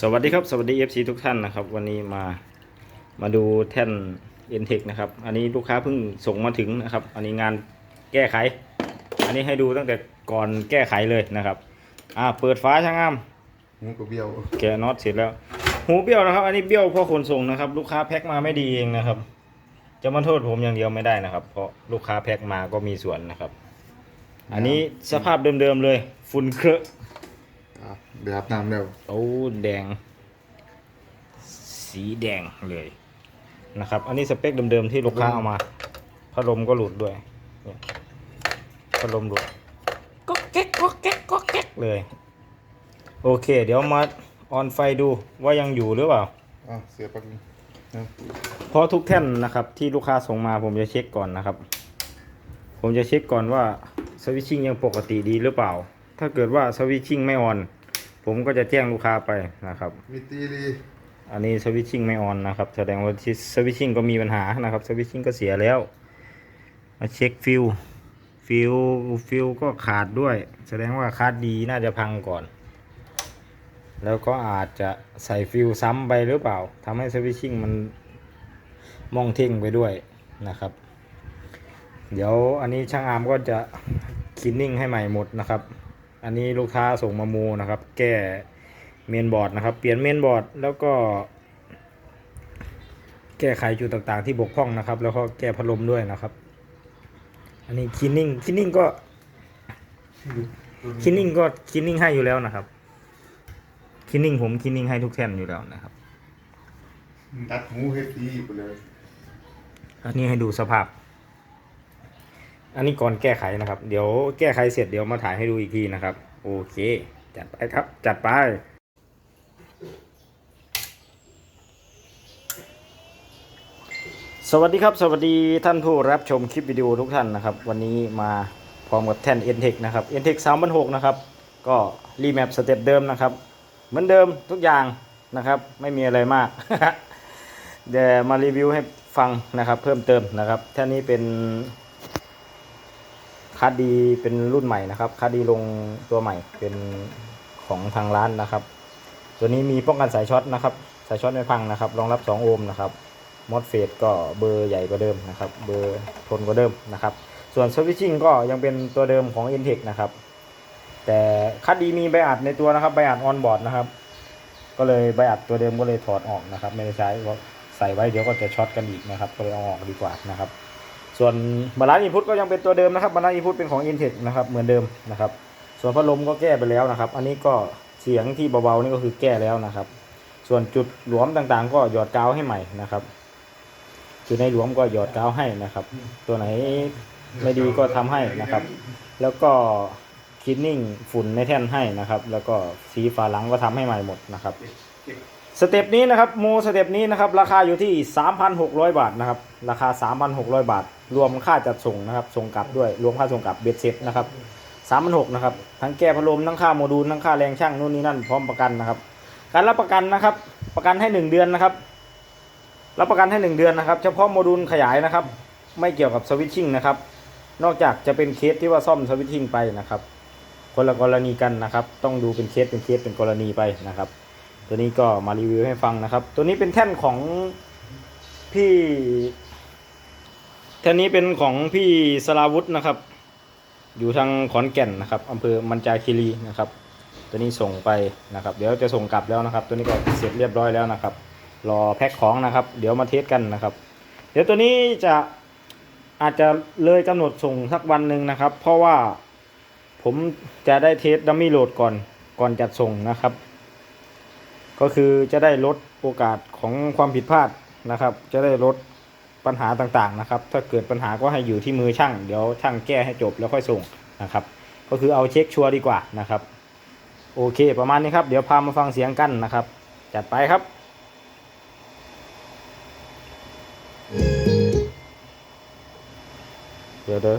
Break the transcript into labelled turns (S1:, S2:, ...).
S1: สวัสดีครับ สวัสดี FC ทุกท่านนะครับ วันนี้มามาดูแท่น n t e c h นะครับ อันนี้ลูกค้าเพิ่งส่งมาถึงนะครับ อันนี้งานแก้ไข อันนี้ให้ดูตั้งแต่ก่อนแก้ไขเลยนะครับอ่าเปิดฟ้าช่างงาม
S2: หูกระเบี้ยว
S1: แกะน็อตเสร็จแล้ว หูเบี้ยวนะครับ อันนี้เบี้ยวเพราะขนส่งนะครับ ลูกค้าแพ็คมาไม่ดีเองนะครับ จะมาโทษผมอย่างเดียวไม่ได้นะครับ เพราะลูกค้าแพ็คมาก็มีส่วนนะครับ อันนี้สภาพเดิมๆเลย ฝุ่นเครอะ
S2: อะ เดี๋ยวอาบน้ำแล้ว
S1: โอ้แดง สีแดงเลยนะครับ อันนี้สเปคเดิมๆที่ลูกค้าเอามาพัดลมก็หลุดด้วยเนี่ยพัดลมหลุดก็แก๊กก็แก๊กก็แก๊กเลย โอเค เดี๋ยวมาออนไฟดูว่ายังอยู่หรือเปล่า
S2: อะเสียปักงนะ
S1: เพราะทุกแท่นนะครับ ที่ลูกค้าส่งมาผมจะเช็คก่อนนะครับ ผมจะเช็คก่อนว่าสวิตชิ่งยังปกติดีหรือเปล่า ถ้าเกิดว่าสวิตชิ่งไม่ออน ผมก็จะแจ้งลูกค้าไปนะครับ
S2: มีตีดี
S1: อันนี้สวิตชิ่งไม่ออนนะครับแสดงว่าที่สวิตชิ่งก็มีปัญหานะครับสวิตชิ่งก็เสียแล้ว มาเช็คฟิลฟิลฟิลก็ขาดด้วย แสดงว่าคาดดีน่าจะพังก่อน แล้วก็อาจจะใส่ฟิลซ้ำไปหรือเปล่าทำให้สวิตชิ่งมันมองเท่งไปด้วยนะครับ เดี๋ยวอันนี้ช่างอาร์มก็จะคลีนนิ่งให้ใหม่หมดนะครับ อันนี้ลูกค้าส่งมามูนะครับ แก้เมนบอร์ดนะครับ เปลี่ยนเมนบอร์ดแล้วก็ แก้ไขจุดต่างๆ ที่บกพร่องนะครับ แล้วก็แก้พัดลมด้วยนะครับ อันนี้คลีนนิ่งคลีนนิ่งก็คลีนนิ่งก็คลีนนิ่งให้อยู่แล้วนะครับคลีนนิ่งผมคลีนนิ่งให้ทุกแท่นอยู่แล้วนะครับ
S2: ตัดหูเฮดตีไปเลย
S1: อันนี้ให้ดูสภาพ อันนี้ก่อนแก้ไขนะครับ เดี๋ยวแก้ไขเสร็จเดี๋ยวมาถ่ายให้ดูอีกทีนะครับ โอเค จัดไปครับ จัดไปสวัสดีครับ สวัสดีท่านผู้รับชมคลิปวิดีโอทุกท่านนะครับ วันนี้มาพร้อมกับแท่น n t e c h นะครับ n t e c h 3,6นะครับ ก็รีแมปสเต็ปเดิมนะครับ เหมือนเดิมทุกอย่างนะครับ ไม่มีอะไรมากเดี๋ยวมารีวิวให้ฟังนะครับ เพิ่มเติมนะครับ แท่นนี้เป็น คาร์ดดีเป็นรุ่นใหม่นะครับคาร์ดดีลงตัวใหม่เป็นของทางร้านนะครับ ตัวนี้มีป้องกันสายช็อตนะครับ สายช็อตไม่พังนะครับ รองรับ 2 โอห์มนะครับมอสเฟดก็เบอร์ใหญ่กว่าเดิมนะครับ เบอร์ทนกว่าเดิมนะครับ ส่วนสวิตชิ่งก็ยังเป็นตัวเดิมของ i n t e c นะครับ แต่คาร์ดดีมีใบอัดในตัวนะครับใบอัดออนบอร์ดนะครับ ก็เลยใบอัดตัวเดิมก็เลยถอดออกนะครับ ไม่ได้ใช้เพราะใส่ไว้เดี๋ยวก็จะช็อตกันอีกนะครับ ก็เลยเอาออกดีกว่านะครับ ส่วนบาลานซ์อินพุตก็ยังเป็นตัวเดิมนะครับบาลานซ์อินพุตเป็นของ i n t e c h นะครับเหมือนเดิมนะครับ ส่วนพัดลมก็แก้ไปแล้วนะครับ อันนี้ก็เสียงที่เบาๆนี่ก็คือแก้แล้วนะครับ ส่วนจุดหลวมต่างๆ ก็หยอดกาวให้ใหม่นะครับ จุดในหลวมก็หยอดกาวให้นะครับ ตัวไหนไม่ดีก็ทำให้นะครับ แล้วก็คลีนนิ่งฝุ่นในแท่นให้นะครับ แล้วก็สีฝาหลังก็ทำให้ใหม่หมดนะครับสเต็ปนี้นะครับโมสเต็ปนี้นะครับ ราคาอยู่ที่ 3,600 บาทนะครับ ราคา 3,600 บาท รวมค่าจัดส่งนะครับส่งกลับด้วยรวมค่าส่งกลับเบ็ดเสร็จนะครับ3,600นะครับทั้งแก้พัดลมทั้งค่าโมดูลทั้งค่าแรงช่างนู่นนี่นั่นพร้อมประกันนะครับ การรับประกันนะครับ ประกันให้ 1 เดือนนะครับ รับประกันให้ 1 เดือนนะครับ เฉพาะโมดูลขยายนะครับ ไม่เกี่ยวกับสวิตชิ่งนะครับ นอกจากจะเป็นเคสที่ว่าซ่อมสวิตชิ่งไปนะครับ คนละกรณีกันนะครับ ต้องดูเป็นเคสเป็นเคสเป็นกรณีไปนะครับ ตัวนี้ก็มารีวิวให้ฟังนะครับ ตัวนี้เป็นแท่นของพี่ ท่นนี้เป็นของพี่สลาวุธนะครับ อยู่ทางขอนแก่นนะครับอำเภอมันจาคีรีนะครับ ตัวนี้ส่งไปนะครับ เดี๋ยวจะส่งกลับแล้วนะครับ ตัวนี้ก็เสร็จเรียบร้อยแล้วนะครับ รอแพ็คของนะครับ เดี๋ยวมาเทสกันนะครับ เดี๋ยวตัวนี้จะอาจจะเลยกำหนดส่งสักวันหนึ่งนะครับ เพราะว่าผมจะได้เทสดัมมี่โหลดก่อนก่อนจัดส่งนะครับ ก็คือจะได้ลดโอกาสของความผิดพลาดนะครับ จะได้ลด ปัญหาต่างๆนะครับ ถ้าเกิดปัญหาก็ให้อยู่ที่มือช่าง เดี๋ยวช่างแก้ให้จบแล้วค่อยส่งนะครับ ก็คือเอาเช็คชัวร์ดีกว่านะครับ โอเค ประมาณนี้ครับ เดี๋ยวพามาฟังเสียงกันนะครับ จัดไปครับเดี๋ยวเด้อ